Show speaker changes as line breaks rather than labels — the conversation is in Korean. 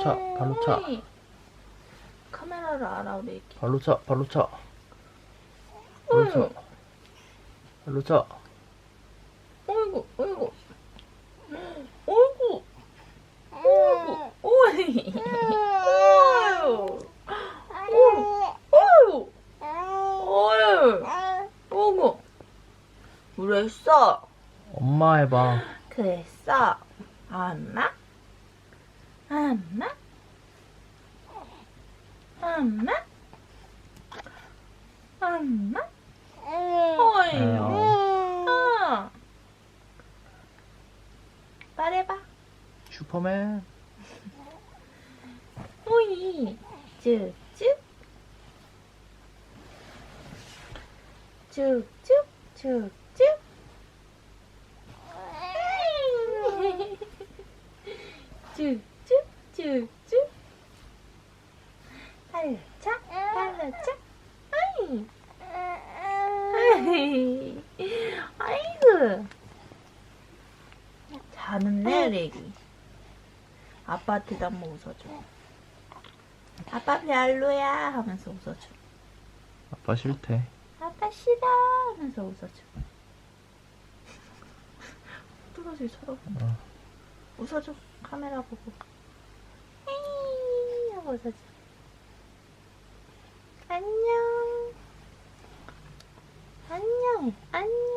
차, 발로 차.
카메라를 알아 우리 애기.
발로 차, 발로 차. 발로 차.
어이구,
발로 차.
어이구, 어이구, 어이구, 어이구, 어이, 어이구. 그랬어,
엄마 해봐.
그랬어, 엄마, 엄마, 엄마, 엄마, 어이구. 어. 말해봐.
슈퍼맨.
오이. 쭉쭉. 쭉쭉. 쭉쭉. 쭉쭉. 쭉쭉. 발로 차. 발로 차. 아이. 아이. 아이고. 자는네, 레기. 아빠한테도 한번 웃어줘. 아빠 별로야 하면서 웃어줘.
아빠 싫대.
아빠 싫어 하면서 웃어줘. 뚜러지 쳐다봐.
어.
웃어줘. 카메라 보고. 웃어줘. 안녕. 안녕. 안녕.